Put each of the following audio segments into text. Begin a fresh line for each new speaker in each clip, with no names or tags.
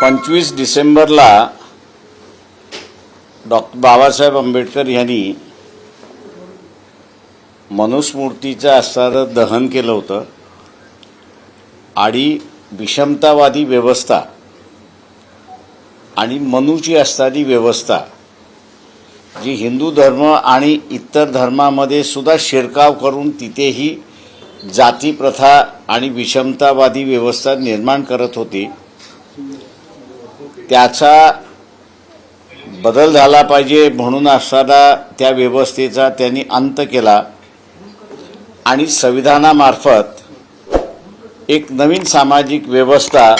पंचवीस डिसेंबरला डॉक्टर बाबासाहेब आंबेडकर यांनी मनुस्मूर्तीचं असणारं दहन केलं होतं. आणि विषमतावादी व्यवस्था आणि मनुची असणारी व्यवस्था जी हिंदू धर्म आणि इतर धर्मामध्ये सुद्धा शिरकाव करून तिथेही जाती प्रथा आणि विषमतावादी व्यवस्था निर्माण करत होती. त्याचा बदल झाला पाहिजे म्हणून असताना त्या व्यवस्थेचा त्यांनी अंत केला. आणि संविधानामार्फत एक नवीन सामाजिक व्यवस्था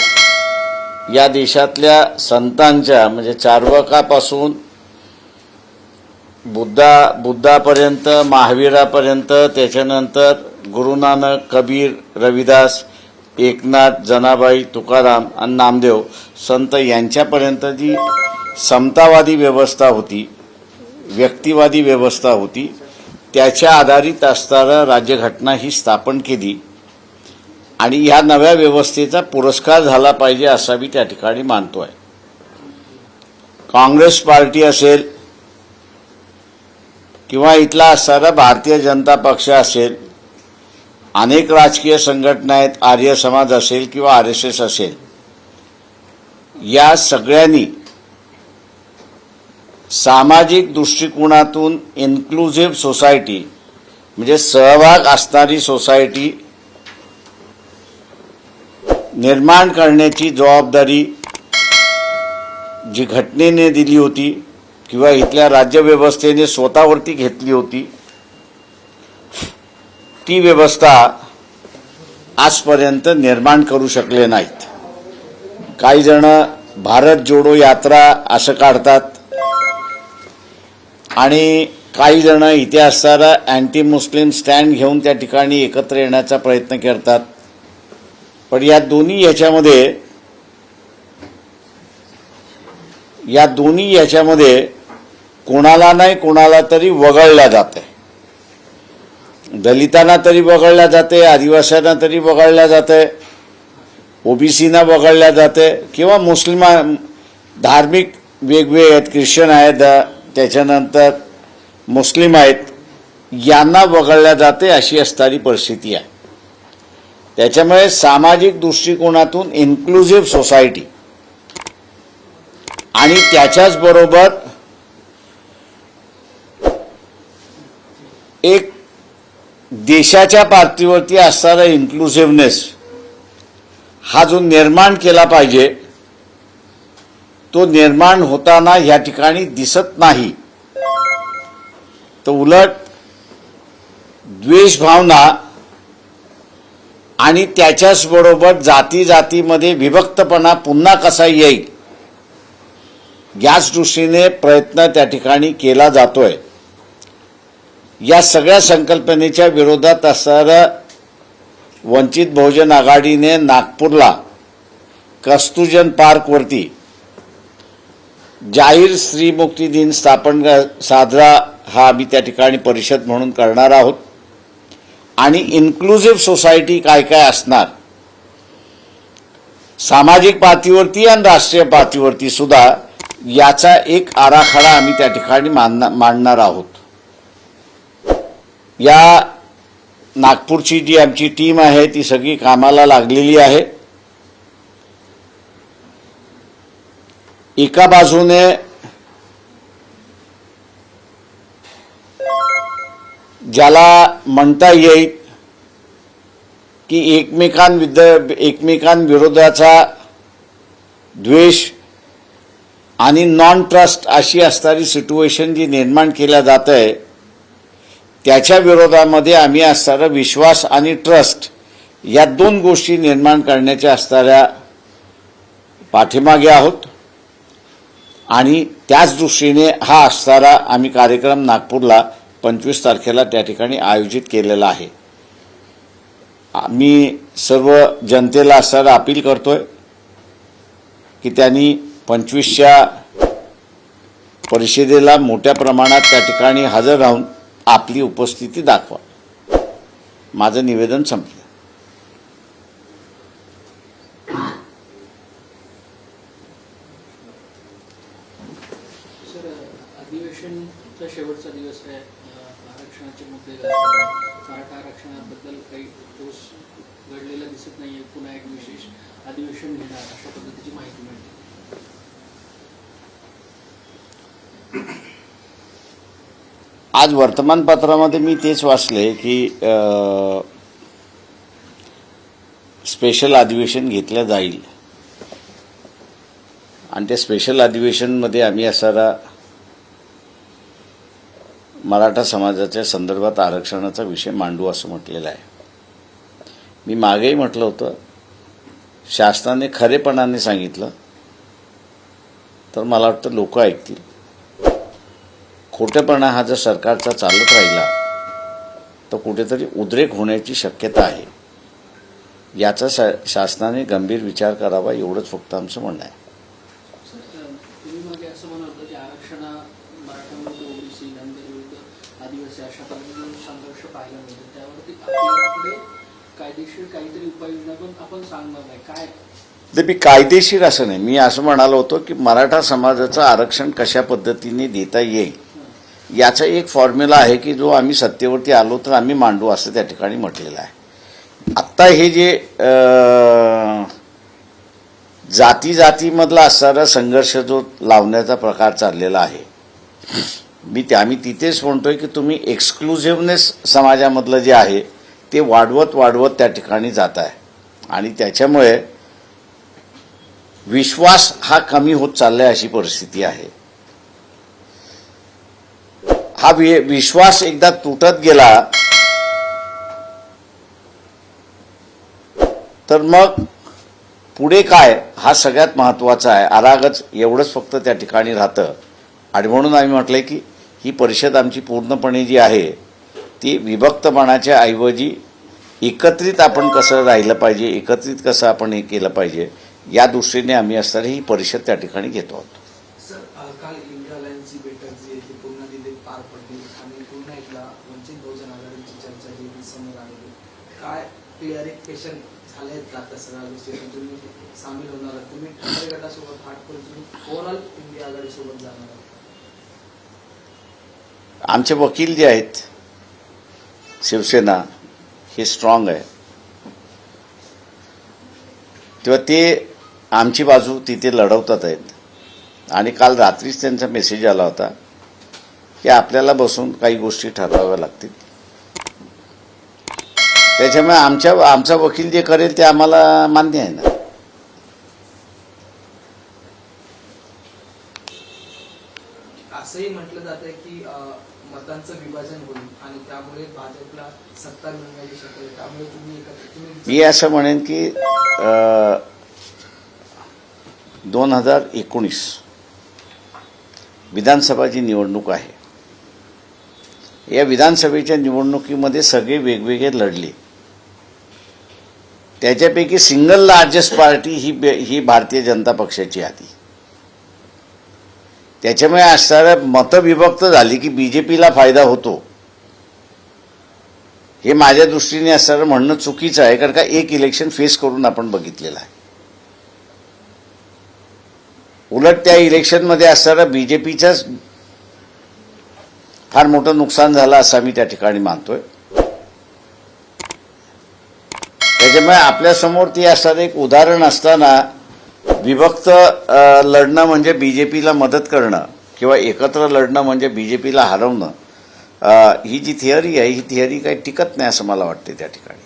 या देशातल्या संतांच्या म्हणजे चार्वकापासून बुद्धा बुद्धापर्यंत महावीरापर्यंत त्याच्यानंतर गुरुनानक कबीर रविदास एकनाथ जनाबाई तुकाराम आणि नामदेव संत यांच्यापर्यंत जी समतावादी व्यवस्था होती व्यक्तिवादी व्यवस्था होती त्याच्या आधारित असणारा राज्यघटना ही स्थापन केली आणि ह्या नव्या व्यवस्थेचा पुरस्कार झाला पाहिजे असा मी त्या ठिकाणी मानतो आहे काँग्रेस पार्टी असेल किंवा इथला असणारा भारतीय जनता पक्ष असेल अनेक राजकीय संघटना आहेत आर्य समाज असेल किंवा आर एस एस असेल या सगळ्यांनी सामाजिक दृष्टिकोनातून इन्क्लुझिव्ह सोसायटी म्हणजे सहभाग असणारी सोसायटी निर्माण करण्याची जबाबदारी जी घटनेने दिली होती किंवा इथल्या राज्यव्यवस्थेने स्वतःवरती घेतली होती ती व्यवस्था आजपर्यंत निर्माण करू शकले नाहीत. काही जण भारत जोडो यात्रा असं काढतात आणि काही जण इथे असणारा अँटी मुस्लिम स्टँड घेऊन त्या ठिकाणी एकत्र येण्याचा प्रयत्न करतात. पण या दोन्ही याच्यामध्ये या दोन्ही याच्यामध्ये कोणाला नाही कोणाला तरी वगळला जात आहे दलितांना तरी वगळल्या जाते आदिवासींना तरी बघडल्या जाते ओबीसीना वगळल्या जाते किंवा मुस्लिमा धार्मिक वेगवेगळे आहेत ख्रिश्चन आहेत त्याच्यानंतर मुस्लिम आहेत यांना वगळल्या जाते अशी असणारी परिस्थिती आहे. त्याच्यामुळे सामाजिक दृष्टिकोनातून इन्क्लुझिव्ह सोसायटी आणि त्याच्याच बरोबर एक देशाच्या पातळीवरती असणारा इन्क्लुझिव्हनेस हा जो निर्माण केला पाहिजे तो निर्माण होताना या ठिकाणी दिसत नाही. तर उलट द्वेष भावना आणि त्याच्याच बरोबर जाती जातीमध्ये विभक्तपणा पुन्हा कसा येईल याच दृष्टीने प्रयत्न त्या ठिकाणी केला जातोय. या सगळ्या संकल्पनेच्या विरोधात असणारं वंचित बहुजन आघाडीने नागपूरला कस्तुजन पार्कवरती जाहीर स्त्रीमुक्ती दिन स्थापन साजरा हा आम्ही त्या ठिकाणी परिषद म्हणून करणार आहोत. आणि इन्क्लुझिव्ह सोसायटी काय काय असणार? सामाजिक पातळीवरती आणि राष्ट्रीय पातळीवरती सुद्धा याचा एक आराखडा आम्ही त्या ठिकाणी मांडणार आहोत. या नागपूरची जी आमची टीम आहे ती सगळी कामाला लागलेली आहे. एका बाजूने ज्याला म्हणता येईल की एकमेकांविद एकमेकांविरोधाचा द्वेष आणि नॉन ट्रस्ट अशी असणारी सिच्युएशन जी निर्माण केल्या जात आहे त्याच्या विरोधामध्ये आम्ही असणारा विश्वास आणि ट्रस्ट या दोन गोष्टी निर्माण करण्याच्या असणाऱ्या पाठीमागे आहोत. आणि त्याच दृष्टीने हा असणारा आम्ही कार्यक्रम नागपूरला पंचवीस तारखेला त्या ठिकाणी आयोजित केलेला आहे. आम्ही सर्व जनतेला असणारा अपील करतोय की त्यांनी पंचवीसच्या परिषदेला मोठ्या प्रमाणात त्या ठिकाणी हजर राहून आपली उपस्थिती दाखवा. माझं निवेदन संपलं.
अधिवेशनचा शेवटचा दिवस आहे. मुद्दे काही घडलेला दिसत नाहीये. पुन्हा एक विशेष अधिवेशन घेणार अशा पद्धतीची माहिती मिळते.
आज वर्तमानपत्रामध्ये मी तेच वाचले की स्पेशल अधिवेशन घेतलं जाईल. आणि त्या स्पेशल अधिवेशनमध्ये आम्ही असणारा मराठा समाजाच्या संदर्भात आरक्षणाचा विषय मांडू असं म्हटलेलं आहे. मी मागेही म्हटलं होतं. शासनाने खरेपणाने सांगितलं. तर मला वाटतं लोक ऐकतील. खोटेपणा हा जर सरकारचा चालत राहिला तर कुठेतरी उद्रेक होण्याची शक्यता आहे. याचा शा शासनाने गंभीर विचार करावा एवढंच फक्त आमचं म्हणणं आहे. ते मी कायदेशीर असं नाही. मी असं म्हणालो होतो की मराठा समाजाचं आरक्षण कशा पद्धतीने देता येईल याचा एक फॉर्म्युला आहे की जो आम्ही सत्तेवरती आलो तर आम्ही मांडू असं त्या ठिकाणी म्हटलेलं आहे. आत्ता हे जे जाती जातीमधला असणारा संघर्ष जो लावण्याचा प्रकार चाललेला आहे मी ते आम्ही तिथेच म्हणतोय की तुम्ही एक्सक्लुझिव्हनेस समाजामधलं जे आहे ते वाढवत वाढवत त्या ठिकाणी जात आहे. आणि त्याच्यामुळे विश्वास हा कमी होत चाललाय अशी परिस्थिती आहे. हा वि- विश्वास एकदा तुटत गेला तर मग पुढे काय? हा सगळ्यात महत्त्वाचा आहे. आरागच एवढंच फक्त त्या ठिकाणी राहतं. आणि म्हणून आम्ही म्हटलंय की ही परिषद आमची पूर्णपणे जी आहे ती विभक्तपणाच्या ऐवजी एकत्रित आपण कसं राहिलं पाहिजे एकत्रित कसं आपण हे केलं पाहिजे या दृष्टीने आम्ही असणारी ही परिषद त्या ठिकाणी घेतो आहोत
सर अ, काल इंडिया लाईनची बैठक जी आहे ती पूर्ण दिल्लीत पार पडली आणि पुन्हा एकदा वंचित बहुजन आघाडीची चर्चा जी आहे ती समोर आलेली काय क्लिअरिफिकेशन झाले आता सगळ्या गोष्टी तुम्ही सामील होणार आहात. तुम्ही ठाकरे गटासोबत हाट करून तुम्ही ओव्हरऑल इंडिया आघाडीसोबत जाणार आहात.
आमचे वकील जे आहेत शिवसेना हे स्ट्रॉंग आहे. तेव्हा ते आमची बाजू तिथे लढवतात आहेत. आणि काल रात्रीच त्यांचा मेसेज आला होता की आपल्याला बसून काही गोष्टी ठरवाव्या लागतील. त्याच्यामुळे आमच्या आमचा वकील जे करेल ते आम्हाला मान्य आहे ना
असंही म्हटलं जात आहे की मतांचं विभाजन होईल आणि त्यामुळे भाजपला सत्ता मिळण्याची शक्यता. त्यामुळे तुम्ही एकत्र तुम्ही
मी असं म्हणेन की दोन हजार एकोणीस विधानसभाची निवडणूक आहे या विधानसभेच्या निवडणुकीमध्ये सगळे वेगवेगळे लढले त्याच्यापैकी सिंगल लार्जेस्ट पार्टी ही ही भारतीय जनता पक्षाची आधी. त्याच्यामुळे असणाऱ्या मतविभक्त झाली की बीजेपीला फायदा होतो. हे माझ्या दृष्टीने असणारं म्हणणं चुकीचं आहे कारण का एक इलेक्शन फेस करून आपण बघितलेलं आहे. उलट त्या इलेक्शनमध्ये असणारं बीजेपीचंच फार मोठं नुकसान झालं असं मी त्या ठिकाणी मानतोय. त्याच्यामुळे आपल्यासमोर ती असतात एक उदाहरण असताना विभक्त लढणं म्हणजे बी जे पीला मदत करणं किंवा एकत्र लढणं म्हणजे बी जे पीला हरवणं ही जी थिअरी आहे ही थिअरी काही टिकत नाही असं मला वाटते त्या ठिकाणी.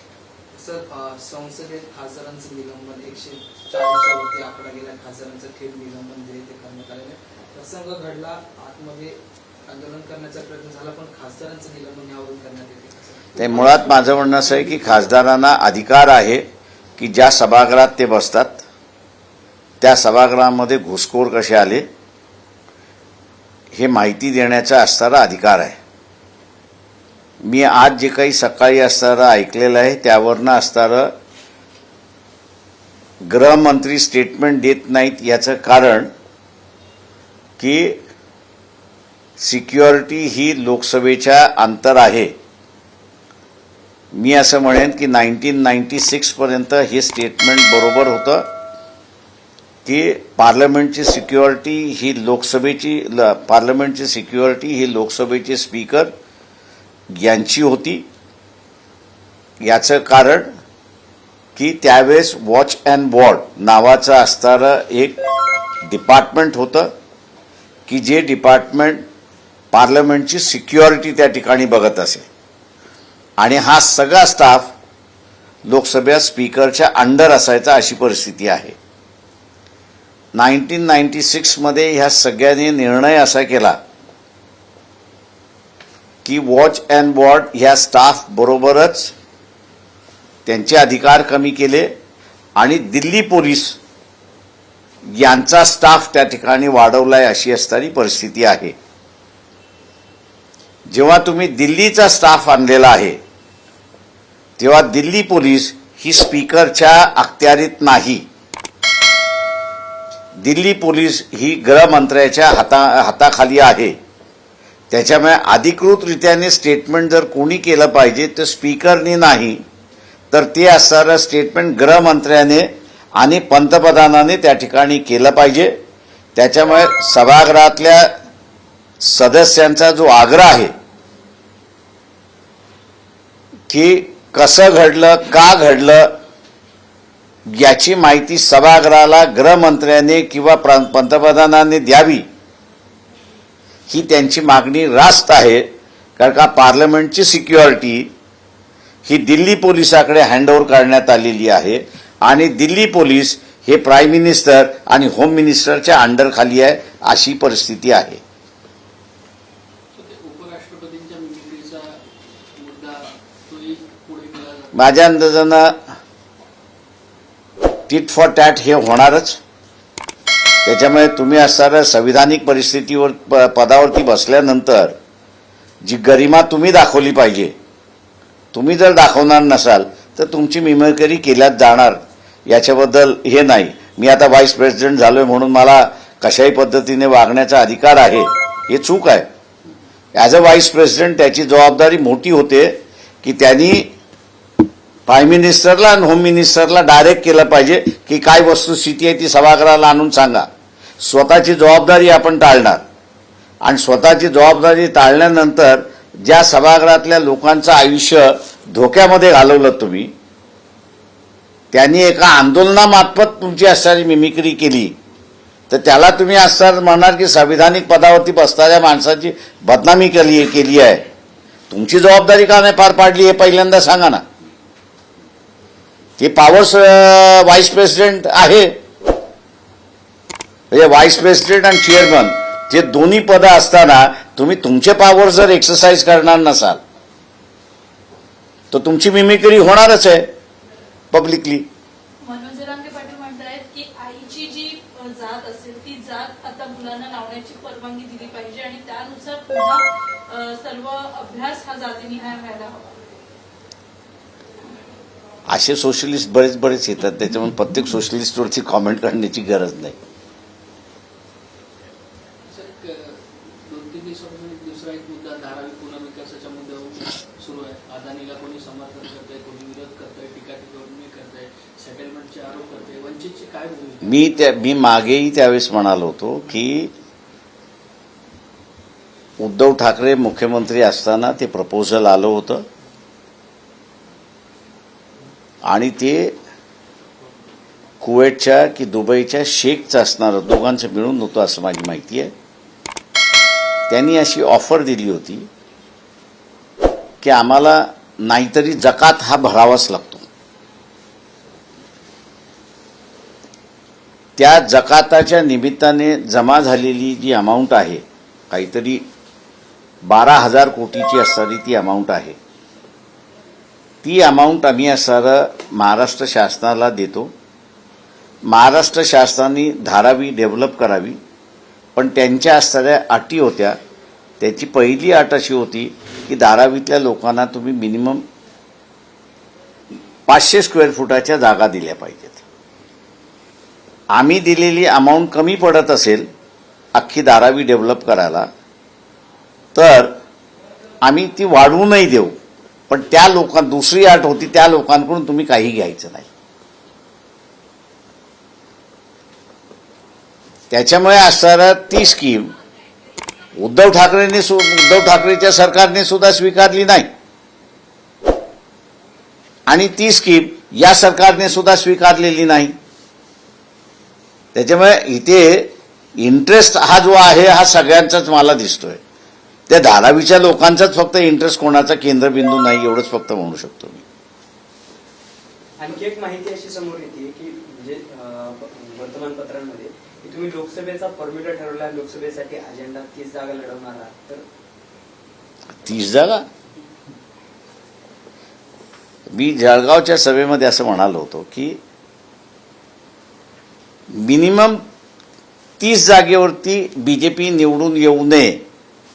सर संसदेत खासदारांचं निलंबन एकशे चाळीसच्या वरती आकडा गेला खासदारांचं थेट निलंबन जे ते करण्यात आलेलं प्रसंग घडला आतमध्ये आंदोलन करण्याचा प्रयत्न झाला पण खासदारांचं निलंबन यावरून करण्यात येते.
ते मुळात माझं म्हणणं असं आहे की खासदारांना अधिकार आहे की ज्या सभागृहात ते बसतात त्या सभागृहामध्ये घुसखोर कसे आले हे माहिती देण्याचा असणारा अधिकार आहे. मी आज जे काही सकाळी असणारं ऐकलेलं आहे त्यावरनं असणारं गृहमंत्री स्टेटमेंट देत नाहीत याचं कारण की सिक्युरिटी ही लोकसभेच्या अंतर आहे. मी असं म्हणेन की नाईन्टीन नाईन्टी सिक्सपर्यंत हे स्टेटमेंट बरोबर होतं की पार्लमेंटची सिक्युरिटी ही लोकसभेची ल- पार्लमेंटची सिक्युरिटी ही लोकसभेचे स्पीकर यांची होती. याचं कारण की त्यावेळेस वॉच अँड वॉर्ड नावाचं असणारं एक डिपार्टमेंट होतं की जे डिपार्टमेंट पार्लमेंटची सिक्युरिटी त्या ठिकाणी बघत असे. आणि हा सगळा स्टाफ लोकसभेत स्पीकरच्या अंडर असायचा अशी परिस्थिती आहे. नाईन्टीन नाईन्टी सिक्समध्ये ह्या सगळ्यांनी निर्णय असा केला की वॉच अँड वॉर्ड ह्या स्टाफ बरोबरच त्यांचे अधिकार कमी केले आणि दिल्ली पोलीस यांचा स्टाफ त्या ठिकाणी वाढवलाय अशी असणारी परिस्थिती आहे. जेव्हा तुम्ही दिल्लीचा स्टाफ आणलेला आहे तेव्हा दिल्ली पोलीस ही स्पीकरच्या अखत्यारीत नाही. दिल्ली पोलीस ही गृहमंत्र्याच्या हाता हाताखाली आहे. त्याच्यामुळे अधिकृतरित्याने स्टेटमेंट जर कोणी केलं पाहिजे तर स्पीकरने नाही तर ते असणारं स्टेटमेंट गृहमंत्र्याने आणि पंतप्रधानाने त्या ठिकाणी केलं पाहिजे. त्याच्यामुळे सभागृहातल्या सदस्यांचा जो आग्रह आहे की कसं घडलं का घडलं याची माहिती सभागृहाला गृहमंत्र्याने किंवा पंतप्रधानांनी पंतप्रधानाने द्यावी. ही त्यांची मागणी रास्त आहे कारण का पार्लमेंटची सिक्युरिटी ही दिल्ली पोलिसाकडे हँडओव्हर करण्यात आलेली आहे आणि दिल्ली पोलीस हे प्राईम मिनिस्टर आणि होम मिनिस्टरच्या अंडरखाली आहे अशी परिस्थिती आहे. माझ्या अंदाजानं टिट फॉर टॅट हे होणारच. त्याच्यामुळे तुम्ही असणाऱ्या संविधानिक परिस्थितीवर प- पदावरती बसल्यानंतर जी गरिमा तुम्ही दाखवली पाहिजे तुम्ही जर दाखवणार नसाल तर तुमची मिमकरी केल्यात जाणार. याच्याबद्दल हे नाही. मी आता व्हाईस प्रेसिडेंट झालो आहे म्हणून मला कशाही पद्धतीने वागण्याचा अधिकार आहे हे चूक आहे. ॲज अ व्हाईस प्रेसिडेंट त्याची जबाबदारी मोठी होते. की त्यांनी प्राईम मिनिस्टरला आणि होम मिनिस्टरला डायरेक्ट केलं पाहिजे की काय वस्तुस्थिती आहे ती सभागृहाला आणून सांगा. स्वतःची जबाबदारी आपण टाळणार. आणि स्वतःची जबाबदारी टाळल्यानंतर ज्या सभागृहातल्या लोकांचं आयुष्य धोक्यामध्ये घालवलं तुम्ही त्यांनी एका आंदोलनामार्फत तुमची असणारी मिमिक्री केली. तर त्याला तुम्ही असणार म्हणणार की संविधानिक पदावरती बसणाऱ्या माणसाची बदनामी केली केली आहे. तुमची जबाबदारी का नाही पार पाडली हे पहिल्यांदा सांगा ना. ते पॉवर्स व्हाईस प्रेसिडेंट आहे. म्हणजे व्हाईस प्रेसिडेंट आणि चेअरमन जे दोन्ही पदं असताना तुम्ही तुमचे पॉवर जर एक्सरसाइज करणार नसाल तर तुमची मिमिक्री होणारच आहे पब्लिकली
जात असेल ती जात आता मुलांना लावण्याची परवानगी दिली पाहिजे आणि त्यानुसार सर्व अभ्यास हा जातीनिहाय व्हायला हवा.
असे सोशलिस्ट बरेच बरेच येतात. त्याच्यामुळे प्रत्येक सोशलिस्टवरती कॉमेंट करण्याची गरज नाही. मी त्या मी मागेही त्यावेळेस म्हणालो होतो की उद्धव ठाकरे मुख्यमंत्री असताना ते प्रपोजल आलं होतं. आणि ते कुवेटच्या की दुबईच्या शेखचं असणार दोघांचं मिळून होतं असं माझी माहिती आहे. त्यांनी अशी ऑफर दिली होती की आम्हाला नाहीतरी जकात हा भरावाच लागतो. त्या जकाताच्या निमित्ताने जमा झालेली जी अमाऊंट आहे काहीतरी बारा हजार कोटीची असणारी ती अमाऊंट आहे. ती अमाऊंट आम्ही असणारं महाराष्ट्र शासनाला देतो. महाराष्ट्र शासनाने धारावी डेव्हलप करावी. पण त्यांच्या असणाऱ्या अटी होत्या. त्याची पहिली अट अशी होती की धारावीतल्या लोकांना तुम्ही मिनिमम पाचशे स्क्वेअर फुटाच्या जागा दिल्या पाहिजेत. आम्ही दिलेली अमाऊंट कमी पडत असेल अख्खी धारावी डेव्हलप करायला तर आम्ही ती वाढवू नाही देऊ. पण त्या लोकां दुसरी आठ होती त्या लोकांकडून तुम्ही काही घ्यायचं नाही. त्याच्यामुळे असणारा ती स्कीम उद्धव ठाकरेंनी उद्धव ठाकरेच्या सरकारने सुद्धा स्वीकारली नाही. आणि ती स्कीम या सरकारने सुद्धा स्वीकारलेली नाही. त्याच्यामुळे इथे इंटरेस्ट हा जो आहे हा सगळ्यांचाच मला दिसतोय. त्या धारावीच्या लोकांचाच फक्त इंटरेस्ट कोणाचा केंद्रबिंदू नाही एवढंच फक्त म्हणू शकतो मी.
आणखी एक माहिती अशी समोर येते की म्हणजे वर्तमानपत्रांमध्ये की तुम्ही लोकसभेचा फॉर्म्युला ठरवला लोकसभेसाठी अजेंडा तीस जागा लढवणार आहात तर?
तीस जागा? मी जळगावच्या सभेमध्ये असं म्हणालो होतो की मिनिमम तीस जागेवरती बीजेपी निवडून येऊ नये.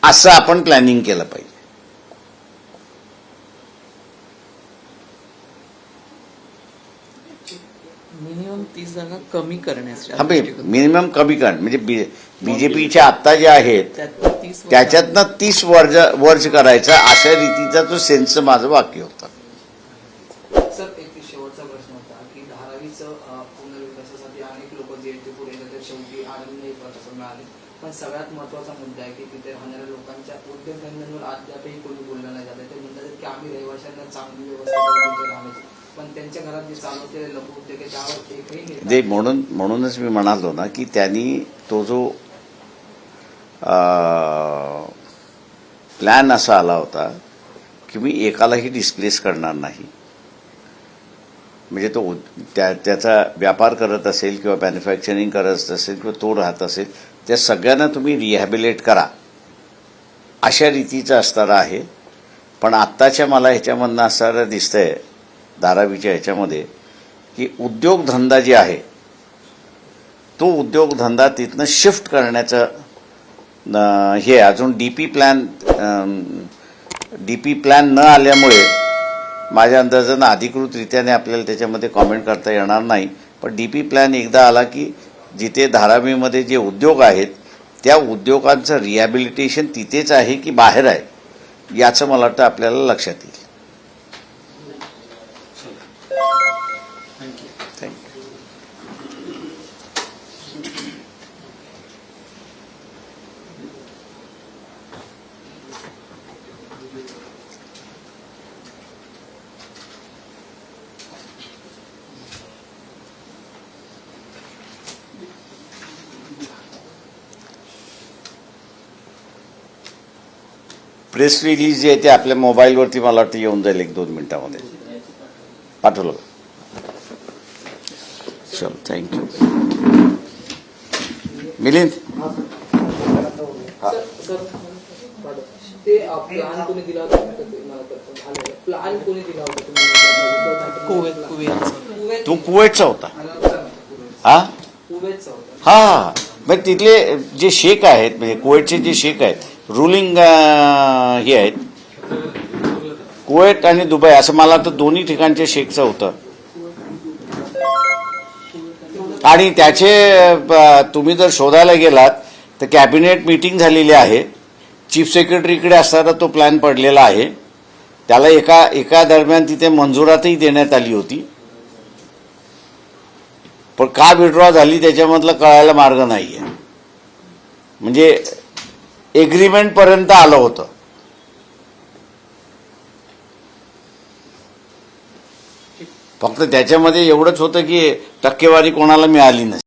असं आपण प्लॅनिंग केलं पाहिजे.
मिनिमम तीस जागा कमी करण्याच्या
मिनिमम कमी करण म्हणजे बीजेपीच्या आत्ता जे आहेत त्याच्यातनं तीस वर्ज वर्ज करायचा अशा रीतीचा तो सेन्सचं माझं वाक्य होतं.
सर एक शेवटचा प्रश्न होता की धारावीचं अं, पुनर्विकासासाठी अनेक लोक जे ते पुढे येतात ते शेवटी आनंदही प्रशासन मिळाले. पण सगळ्यात महत्त्वाचा मुद्दा आहे की तिथे राहणाऱ्या लोकांच्या उद्योगधंद्यांवर अद्यापही कोणी बोललं नाही जात ते म्हणतात की आम्ही रहिवाशांना चांगली व्यवस्था करून तिथे राहण्याची पण त्यांच्या घरात जे चालवते लघु उद्योग आहे त्यावर एकही निर्णय
ते म्हणून म्हणूनच मी म्हणालो ना की त्यांनी तो जो प्लॅन असा आला होता की मी एकालाही डिस्प्लेस करणार नाही. म्हणजे तो त्या त्याचा व्यापार करत असेल किंवा मॅन्युफॅक्चरिंग करत असेल किंवा तो राहत असेल त्या सगळ्यांना तुम्ही रिहॅबिलेट करा. अशा रीतीचं असणारं आहे. पण आत्ताच्या मला ह्याच्यामधनं असणारं दिसतंय धारावीच्या ह्याच्यामध्ये की उद्योगधंदा जे आहे तो उद्योगधंदा तिथनं शिफ्ट करण्याचं हे अजून D P plan D P plan न आल्यामुळे माझ्या अंदाजानं अधिकृतरित्याने आपल्याला त्याच्यामध्ये कॉमेंट करता येणार नाही. पण डी पी प्लॅन एकदा आला की जिथे धारावीमध्ये जे उद्योग आहेत त्या उद्योगांचं रिहॅबिलिटेशन तिथेच आहे की बाहेर आहे? याचं मला वाटतं आपल्याला लक्षात येईल थँक्यू प्रेस रिलीज जी आहे ते आपल्या मोबाईलवरती मला वाटतं येऊन जाईल एक दोन मिनिटामध्ये. पाठवलं चल थँक्यू मिलिंद?
होता
तू कुवेतचा होता. हा? हा म्हणजे तिथले जे शेख आहेत म्हणजे कुवेतचे जे शेख आहेत रुलिंग हे आहेत. कुवेत आणि दुबई असं मला तर दोन्ही ठिकाणचे शेखचं होतं. आणि त्याचे तुम्ही जर शोधायला गेलात तर कॅबिनेट मीटिंग झालेली आहे. चीफ सेक्रेटरीकडे असताना तो प्लॅन पडलेला आहे. त्याला एका एका दरम्यान तिथे मंजुरातही देण्यात आली होती. पण का विड्रॉ झाली त्याच्यामधलं कळायला मार्ग नाही आहे म्हणजे एग्रीमेंट पर्यंत आलं होतं. फक्त त्याच्यामध्ये एवढंच होतं की टक्केवारी कोणाला मिळाली नसते.